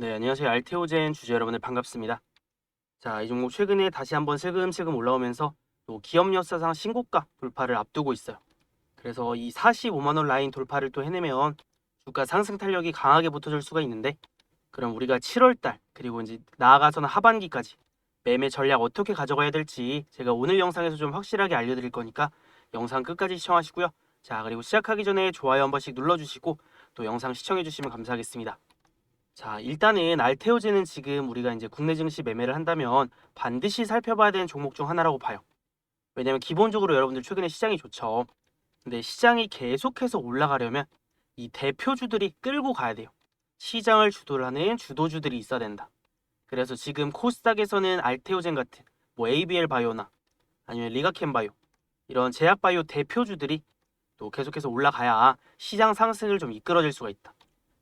네, 안녕하세요. 알테오젠 주주 여러분들 반갑습니다. 자, 이 종목 최근에 다시 한번 슬금슬금 올라오면서 또 기업 역사상 신고가 돌파를 앞두고 있어요. 그래서 이 45만 원 라인 돌파를 또 해내면 주가 상승 탄력이 강하게 붙어줄 수가 있는데 그럼 우리가 7월 달 그리고 이제 나아가서는 하반기까지 매매 전략 어떻게 가져가야 될지 제가 오늘 영상에서 좀 확실하게 알려드릴 거니까 영상 끝까지 시청하시고요. 자, 그리고 시작하기 전에 좋아요 한 번씩 눌러주시고 또 영상 시청해주시면 감사하겠습니다. 자, 일단은 알테오제는 지금 우리가 이제 국내 증시 매매를 한다면 반드시 살펴봐야 되는 종목 중 하나라고 봐요. 왜냐면 기본적으로 여러분들 최근에 시장이 좋죠. 근데 시장이 계속해서 올라가려면 이 대표주들이 끌고 가야 돼요. 시장을 주도를 하는 주도주들이 있어야 된다. 그래서 지금 코스닥에서는 알테오젠 같은 뭐 ABL 바이오나 아니면 리가켄 바이오 이런 제약 바이오 대표주들이 또 계속해서 올라가야 시장 상승을 좀 이끌어줄 수가 있다.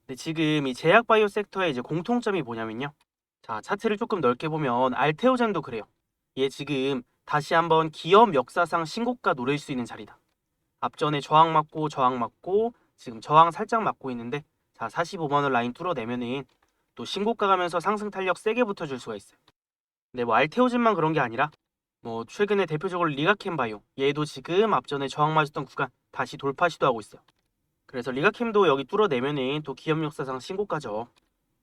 근데 지금 이 제약 바이오 섹터의 이제 공통점이 뭐냐면요. 자, 차트를 조금 넓게 보면 알테오젠도 그래요. 얘 지금 다시 한번 기업 역사상 신고가 노릴 수 있는 자리다. 앞전에 저항 맞고 저항 맞고 지금 저항 살짝 맞고 있는데 자, 45만 원 라인 뚫어내면은 또 신고가 가면서 상승 탄력 세게 붙어 줄 수가 있어요. 근데 뭐 알테오젠만 그런 게 아니라 뭐 최근에 대표적으로 리가켄 바이오 얘도 지금 앞전에 저항 맞았던 구간 다시 돌파 시도하고 있어요. 그래서 리가캠도 여기 뚫어내면은 또 기업 역사상 신고가죠.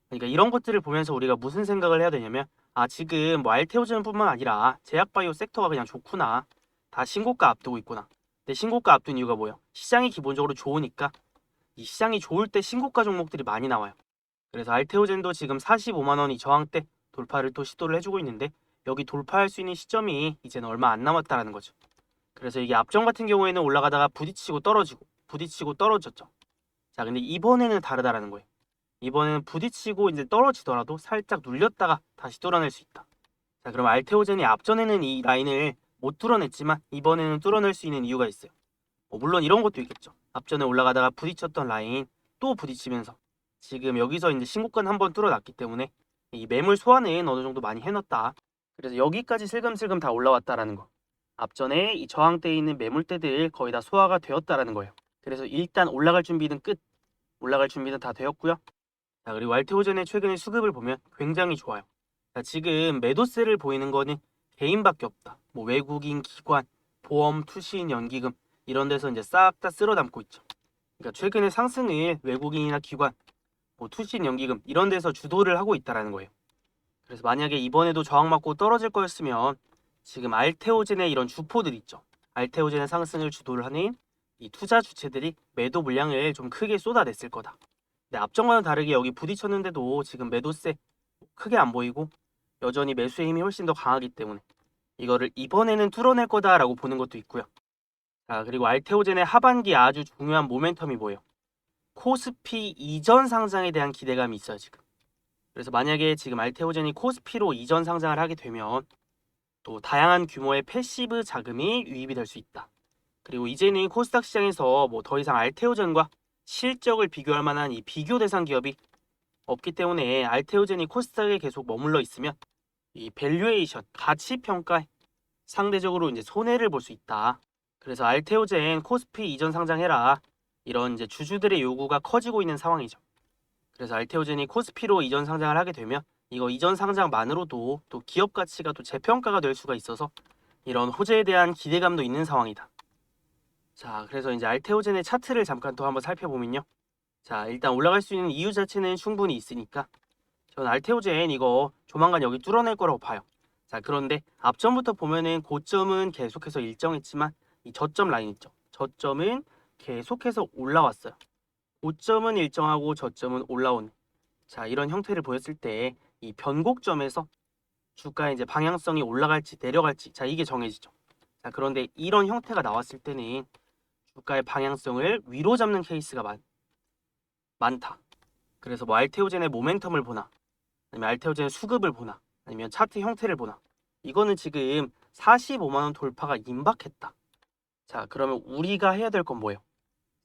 그러니까 이런 것들을 보면서 우리가 무슨 생각을 해야 되냐면 아 지금 뭐 알테오젠뿐만 아니라 제약바이오 섹터가 그냥 좋구나. 다 신고가 앞두고 있구나. 근데 신고가 앞둔 이유가 뭐예요? 시장이 기본적으로 좋으니까 이 시장이 좋을 때 신고가 종목들이 많이 나와요. 그래서 알테오젠도 지금 45만 원이 저항대 돌파를 또 시도를 해주고 있는데 여기 돌파할 수 있는 시점이 이제는 얼마 안 남았다라는 거죠. 그래서 이게 앞전 같은 경우에는 올라가다가 부딪히고 떨어지고 부딪히고 떨어졌죠. 자, 근데 이번에는 다르다라는 거예요. 이번에는 부딪히고 이제 떨어지더라도 살짝 눌렸다가 다시 뚫어낼 수 있다. 자, 그럼 알테오젠이 앞전에는 이 라인을 못 뚫어냈지만 이번에는 뚫어낼 수 있는 이유가 있어요. 뭐 물론 이런 것도 있겠죠. 앞전에 올라가다가 부딪혔던 라인 또 부딪히면서 지금 여기서 이제 신고권 한번 뚫어놨기 때문에 이 매물 소화는 어느 정도 많이 해놨다. 그래서 여기까지 슬금슬금 다 올라왔다라는 거. 앞전에 이 저항대에 있는 매물대들 거의 다 소화가 되었다라는 거예요. 그래서 일단 올라갈 준비는 끝. 올라갈 준비는 다 되었고요. 자, 그리고 알테오젠의 최근의 수급을 보면 굉장히 좋아요. 자, 지금 매도세를 보이는 거는 개인밖에 없다. 뭐 외국인 기관, 보험, 투신, 연기금 이런 데서 이제 싹 다 쓸어 담고 있죠. 그러니까 최근의 상승을 외국인이나 기관, 뭐 투신, 연기금 이런 데서 주도를 하고 있다라는 거예요. 그래서 만약에 이번에도 저항 맞고 떨어질 거였으면 지금 알테오젠의 이런 주포들 있죠. 알테오젠의 상승을 주도를 하는 이 투자 주체들이 매도 물량을 좀 크게 쏟아냈을 거다. 근데 앞전과는 다르게 여기 부딪혔는데도 지금 매도세 크게 안 보이고 여전히 매수의 힘이 훨씬 더 강하기 때문에 이거를 이번에는 뚫어낼 거다라고 보는 것도 있고요. 자 그리고 알테오젠의 하반기 아주 중요한 모멘텀이 뭐예요? 코스피 이전 상장에 대한 기대감이 있어요 지금. 그래서 만약에 지금 알테오젠이 코스피로 이전 상장을 하게 되면 또 다양한 규모의 패시브 자금이 유입이 될 수 있다. 그리고 이제는 코스닥 시장에서 뭐 더 이상 알테오젠과 실적을 비교할 만한 이 비교 대상 기업이 없기 때문에 알테오젠이 코스닥에 계속 머물러 있으면 이 밸류에이션 가치 평가에 상대적으로 이제 손해를 볼 수 있다. 그래서 알테오젠 코스피 이전 상장해라 이런 이제 주주들의 요구가 커지고 있는 상황이죠. 그래서 알테오젠이 코스피로 이전 상장을 하게 되면 이거 이전 상장만으로도 또 기업 가치가 또 재평가가 될 수가 있어서 이런 호재에 대한 기대감도 있는 상황이다. 자, 그래서 이제 알테오젠의 차트를 잠깐 또 한번 살펴보면요. 자, 일단 올라갈 수 있는 이유 자체는 충분히 있으니까 전 알테오젠 이거 조만간 여기 뚫어낼 거라고 봐요. 자, 그런데 앞전부터 보면은 고점은 계속해서 일정했지만 이 저점 라인 있죠. 저점은 계속해서 올라왔어요. 고점은 일정하고 저점은 올라오는 자 이런 형태를 보였을 때 이 변곡점에서 주가의 이제 방향성이 올라갈지 내려갈지 자 이게 정해지죠. 자 그런데 이런 형태가 나왔을 때는 주가의 방향성을 위로 잡는 케이스가 많, 많다. 그래서 뭐 알테오젠의 모멘텀을 보나 아니면 알테오젠의 수급을 보나 아니면 차트 형태를 보나 이거는 지금 45만 원 돌파가 임박했다. 자 그러면 우리가 해야 될 건 뭐예요?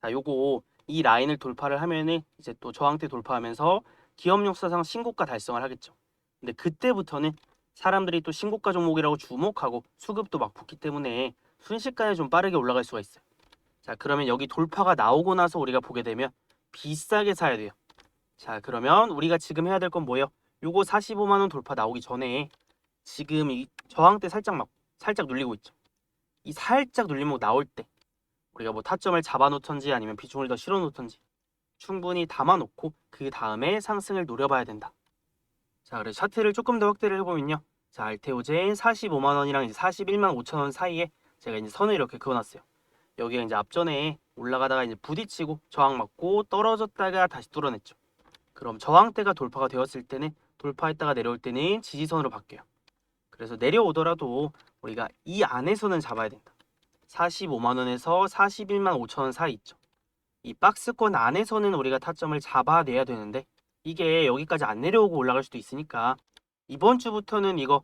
자 요거 이 라인을 돌파를 하면은 이제 또 저항대 돌파하면서 기업 역사상 신고가 달성을 하겠죠. 근데 그때부터는 사람들이 또 신고가 종목이라고 주목하고 수급도 막 붙기 때문에 순식간에 좀 빠르게 올라갈 수가 있어요. 자, 그러면 여기 돌파가 나오고 나서 우리가 보게 되면 비싸게 사야 돼요. 자, 그러면 우리가 지금 해야 될 건 뭐예요? 요거 45만 원 돌파 나오기 전에 지금 이 저항대 살짝 막 살짝 눌리고 있죠. 이 살짝 눌리면 나올 때 우리가 뭐 타점을 잡아 놓던지 아니면 비중을 더 실어 놓던지 충분히 담아 놓고 그 다음에 상승을 노려봐야 된다. 자, 그래서 차트를 조금 더 확대를 해보면요. 자, 알테오젠 45만 원이랑 이제 41만 5천 원 사이에 제가 이제 선을 이렇게 그어놨어요. 여기가 이제 앞전에 올라가다가 이제 부딪히고 저항 맞고 떨어졌다가 다시 뚫어냈죠. 그럼 저항대가 돌파가 되었을 때는 돌파했다가 내려올 때는 지지선으로 바뀌어요. 그래서 내려오더라도 우리가 이 안에서는 잡아야 된다. 45만 원에서 41만 5천 원 사이 있죠. 이 박스권 안에서는 우리가 타점을 잡아내야 되는데 이게 여기까지 안 내려오고 올라갈 수도 있으니까 이번 주부터는 이거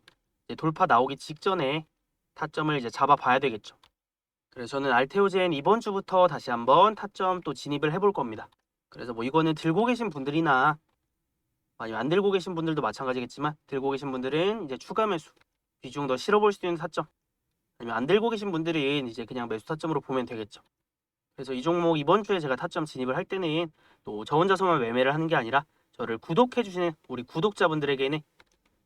돌파 나오기 직전에 타점을 이제 잡아봐야 되겠죠. 그래서 저는 알테오젠 이번 주부터 다시 한번 타점 또 진입을 해볼 겁니다. 그래서 뭐 이거는 들고 계신 분들이나 아니면 안 들고 계신 분들도 마찬가지겠지만 들고 계신 분들은 이제 추가 매수 비중 더 실어볼 수 있는 타점 아니면 안 들고 계신 분들은 이제 그냥 매수 타점으로 보면 되겠죠. 그래서 이 종목 이번 주에 제가 타점 진입을 할 때는 또 저 혼자서만 매매를 하는 게 아니라 저를 구독해 주시는 우리 구독자분들에게는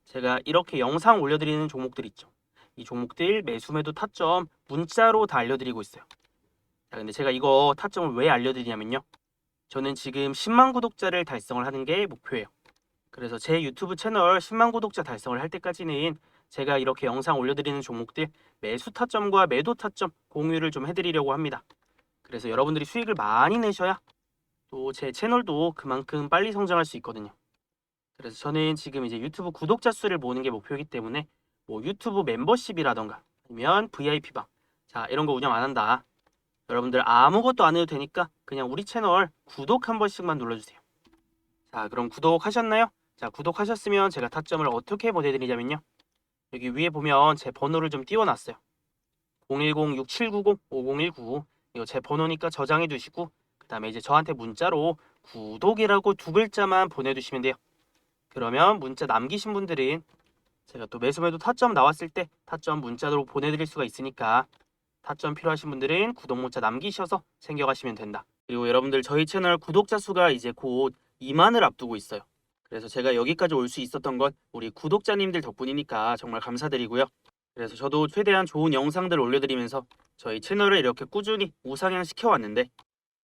제가 이렇게 영상 올려드리는 종목들 있죠. 이 종목들 매수 매도 타점 문자로 다 알려드리고 있어요. 자, 근데 제가 이거 타점을 왜 알려드리냐면요. 저는 지금 10만 구독자를 달성을 하는 게 목표예요. 그래서 제 유튜브 채널 10만 구독자 달성을 할 때까지는 제가 이렇게 영상 올려드리는 종목들 매수 타점과 매도 타점 공유를 좀 해드리려고 합니다. 그래서 여러분들이 수익을 많이 내셔야 또 제 채널도 그만큼 빨리 성장할 수 있거든요. 그래서 저는 지금 이제 유튜브 구독자 수를 모으는 게 목표이기 때문에 뭐 유튜브 멤버십이라던가 아니면 VIP방 자 이런 거 운영 안 한다. 여러분들 아무것도 안 해도 되니까 그냥 우리 채널 구독 한 번씩만 눌러주세요. 자 그럼 구독하셨나요? 자 구독하셨으면 제가 타점을 어떻게 보내드리냐면요. 여기 위에 보면 제 번호를 좀 띄워놨어요. 010-6790-5019 이거 제 번호니까 저장해 두시고 그 다음에 이제 저한테 문자로 구독이라고 두 글자만 보내주시면 돼요. 그러면 문자 남기신 분들은 제가 또 매수매도 타점 나왔을 때 타점 문자로 보내드릴 수가 있으니까 타점 필요하신 분들은 구독 문자 남기셔서 챙겨가시면 된다. 그리고 여러분들 저희 채널 구독자 수가 이제 곧 2만을 앞두고 있어요. 그래서 제가 여기까지 올 수 있었던 건 우리 구독자님들 덕분이니까 정말 감사드리고요. 그래서 저도 최대한 좋은 영상들 올려드리면서 저희 채널을 이렇게 꾸준히 우상향 시켜왔는데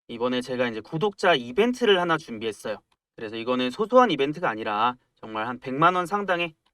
이번에 제가 이제 구독자 이벤트를 하나 준비했어요. 그래서 이거는 소소한 이벤트가 아니라 정말 한 100만 원 상당의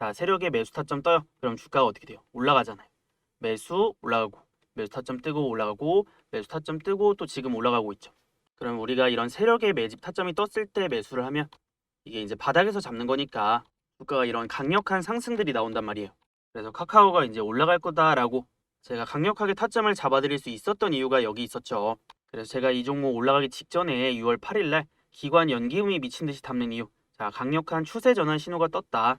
자 세력의 매수 타점 떠요. 그럼 주가가 어떻게 돼요? 올라가잖아요. 매수 올라가고 매수 타점 뜨고 올라가고 매수 타점 뜨고 또 지금 올라가고 있죠. 그럼 우리가 이런 세력의 매집 타점이 떴을 때 매수를 하면 이게 이제 바닥에서 잡는 거니까 주가가 이런 강력한 상승들이 나온단 말이에요. 그래서 카카오가 이제 올라갈 거다라고 제가 강력하게 타점을 잡아드릴 수 있었던 이유가 여기 있었죠. 그래서 제가 이 종목 올라가기 직전에 6월 8일 날 기관 연기음이 미친 듯이 담는 이유. 자, 강력한 추세 전환 신호가 떴다.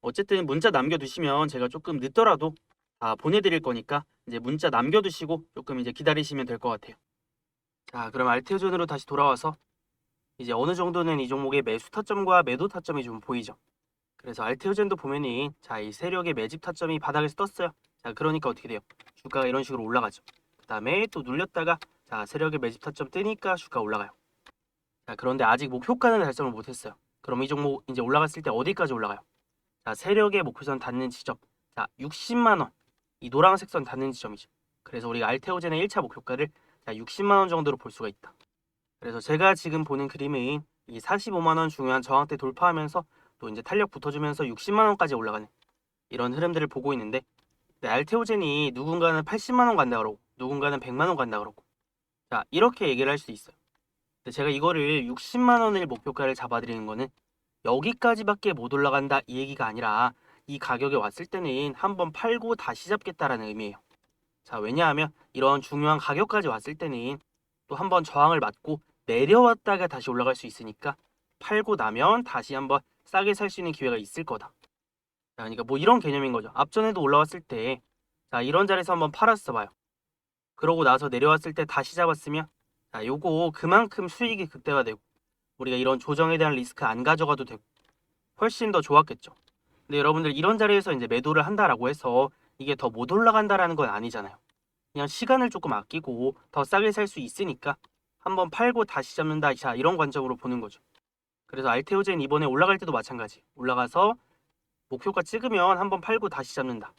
어쨌든 문자 남겨두시면 제가 조금 늦더라도 다 보내드릴 거니까 이제 문자 남겨두시고 조금 이제 기다리시면 될 것 같아요. 자, 그럼 알테오전으로 다시 돌아와서 이제 어느 정도는 이 종목의 매수 타점과 매도 타점이 좀 보이죠. 그래서 알테오젠도 보면은 자, 이 세력의 매집 타점이 바닥에서 떴어요. 자, 그러니까 어떻게 돼요? 주가가 이런 식으로 올라가죠. 그다음에 또 눌렸다가 자, 세력의 매집 타점 뜨니까 주가 올라가요. 자, 그런데 아직 목표가는 달성을 못 했어요. 그럼 이 종목 이제 올라갔을 때 어디까지 올라가요? 자, 세력의 목표선 닿는 지점. 자, 60만 원. 이 노란색 선 닿는 지점이죠. 그래서 우리가 알테오젠의 1차 목표가를 자, 60만 원 정도로 볼 수가 있다. 그래서 제가 지금 보는 그림은 이 45만 원 중요한 저항대 돌파하면서 또 이제 탄력 붙어주면서 60만 원까지 올라가는 이런 흐름들을 보고 있는데 네, 알테오젠이 누군가는 80만 원 간다 그러고 누군가는 100만 원 간다 그러고 자 이렇게 얘기를 할수 있어요. 근데 제가 이거를 60만 원을 목표가를 잡아드리는 거는 여기까지밖에 못 올라간다 이 얘기가 아니라 이 가격에 왔을 때는 한번 팔고 다시 잡겠다라는 의미예요. 자 왜냐하면 이런 중요한 가격까지 왔을 때는 또 한번 저항을 맞고 내려왔다가 다시 올라갈 수 있으니까 팔고 나면 다시 한번 싸게 살 수 있는 기회가 있을 거다. 자, 그러니까 뭐 이런 개념인 거죠. 앞전에도 올라왔을 때, 자, 이런 자리에서 한번 팔았어 봐요. 그러고 나서 내려왔을 때 다시 잡았으면, 자, 요거 그만큼 수익이 극대화되고, 우리가 이런 조정에 대한 리스크 안 가져가도 되고, 훨씬 더 좋았겠죠. 근데 여러분들 이런 자리에서 이제 매도를 한다라고 해서 이게 더 못 올라간다라는 건 아니잖아요. 그냥 시간을 조금 아끼고 더 싸게 살 수 있으니까 한번 팔고 다시 잡는다. 자, 이런 관점으로 보는 거죠. 그래서 알테오젠 이번에 올라갈 때도 마찬가지. 올라가서 목표가 찍으면 한번 팔고 다시 잡는다.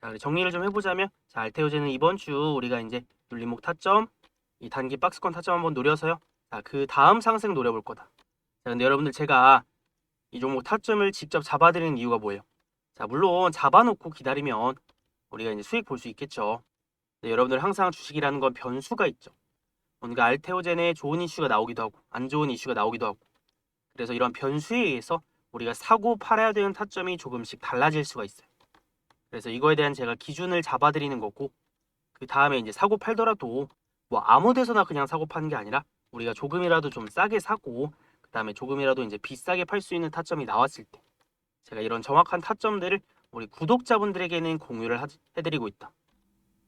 자, 정리를 좀 해보자면, 자, 알테오젠은 이번 주 우리가 이제 눌림목 타점, 이 단기 박스권 타점 한번 노려서요. 자, 그 다음 상승 노려볼 거다. 자, 근데 여러분들 제가 이 종목 타점을 직접 잡아드리는 이유가 뭐예요? 자, 물론 잡아놓고 기다리면 우리가 이제 수익 볼 수 있겠죠. 근데 여러분들 항상 주식이라는 건 변수가 있죠. 뭔가 알테오젠에 좋은 이슈가 나오기도 하고, 안 좋은 이슈가 나오기도 하고, 그래서 이런 변수에 의해서 우리가 사고 팔아야 되는 타점이 조금씩 달라질 수가 있어요. 그래서 이거에 대한 제가 기준을 잡아드리는 거고 그 다음에 이제 사고 팔더라도 뭐 아무 데서나 그냥 사고 파는 게 아니라 우리가 조금이라도 좀 싸게 사고 그 다음에 조금이라도 이제 비싸게 팔 수 있는 타점이 나왔을 때 제가 이런 정확한 타점들을 우리 구독자분들에게는 공유를 하, 해드리고 있다.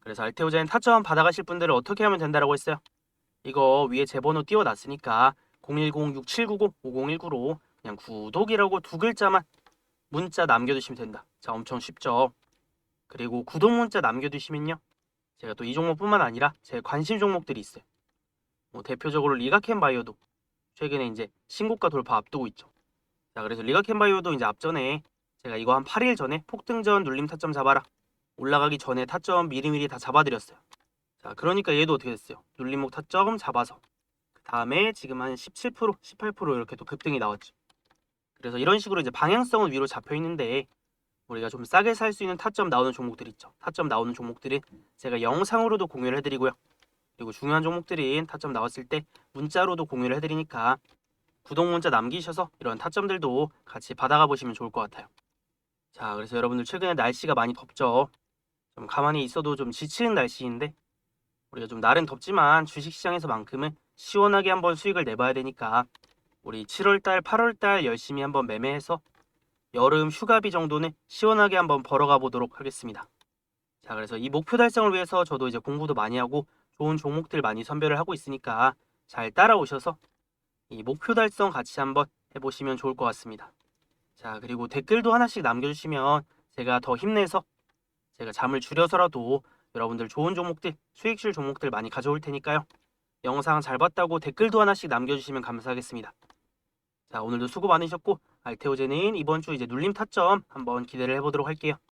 그래서 알테오젠 타점 받아가실 분들은 어떻게 하면 된다라고 했어요? 이거 위에 제 번호 띄워놨으니까 010-6790-5019로 그냥 구독이라고 두 글자만 문자 남겨두시면 된다. 자, 엄청 쉽죠? 그리고 구독 문자 남겨두시면요. 제가 또 이 종목뿐만 아니라 제 관심 종목들이 있어요. 뭐 대표적으로 리가캔 바이오도 최근에 이제 신고가 돌파 앞두고 있죠. 자, 그래서 리가캔 바이오도 이제 앞전에 제가 이거 한 8일 전에 폭등전 눌림 타점 잡아라. 올라가기 전에 타점 미리미리 다 잡아드렸어요. 자, 그러니까 얘도 어떻게 됐어요? 눌림목 타점 잡아서 다음에 지금 한 17%, 18% 이렇게 또 급등이 나왔죠. 그래서 이런 식으로 이제 방향성은 위로 잡혀 있는데 우리가 좀 싸게 살 수 있는 타점 나오는 종목들 있죠. 타점 나오는 종목들은 제가 영상으로도 공유를 해드리고요. 그리고 중요한 종목들인 타점 나왔을 때 문자로도 공유를 해드리니까 구독 문자 남기셔서 이런 타점들도 같이 받아가 보시면 좋을 것 같아요. 자, 그래서 여러분들 최근에 날씨가 많이 덥죠. 좀 가만히 있어도 좀 지치는 날씨인데 우리가 좀 날은 덥지만 주식시장에서만큼은 시원하게 한번 수익을 내봐야 되니까 우리 7월달, 8월달 열심히 한번 매매해서 여름 휴가비 정도는 시원하게 한번 벌어가 보도록 하겠습니다. 자, 그래서 이 목표 달성을 위해서 저도 이제 공부도 많이 하고 좋은 종목들 많이 선별을 하고 있으니까 잘 따라오셔서 이 목표 달성 같이 한번 해보시면 좋을 것 같습니다. 자, 그리고 댓글도 하나씩 남겨주시면 제가 더 힘내서 제가 잠을 줄여서라도 여러분들 좋은 종목들, 수익실 종목들 많이 가져올 테니까요. 영상 잘 봤다고 댓글도 하나씩 남겨주시면 감사하겠습니다. 자, 오늘도 수고 많으셨고 알테오제는 이번 주 이제 눌림 타점 한번 기대를 해보도록 할게요.